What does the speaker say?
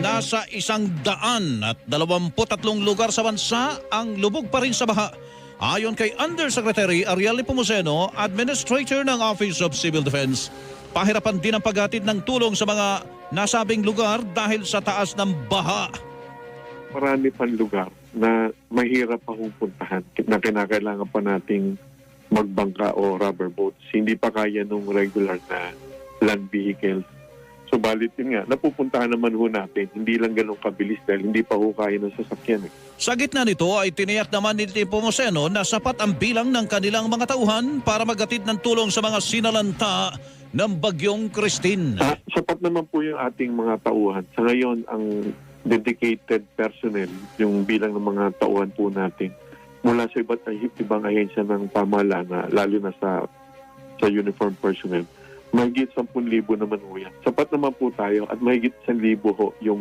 Nasa isang daan at dalawamput tatlong lugar sa bansa ang lubog pa rin sa baha. Ayon kay Undersecretary Ariel Nepomuceno, Administrator ng Office of Civil Defense, pahirapan din ang paghatid ng tulong sa mga nasabing lugar dahil sa taas ng baha. marami pang lugar na mahirap pa puntahan na kinakailangan pa nating magbangka o rubber boats. Hindi pa kaya nung regular na land vehicles. Subalit yun nga, napupuntahan naman ho natin. Hindi lang ganun kabilis dahil hindi pa ho kaya ng sasakyan. Eh. Sa gitna nito ay tiniyak naman ni Nepomuceno na sapat ang bilang ng kanilang mga tauhan para maghatid ng tulong sa mga sinalanta ng Bagyong Christine. Sa, sapat naman po yung ating mga tauhan. Sa ngayon, ang dedicated personnel, yung bilang ng mga tauhan po natin, mula sa iba't ibang ahensya ng pamahalaan, lalo na sa sa uniform personnel, mahigit 10,000 naman ho yan. Sapat naman po tayo at mahigit 1,000 ho yung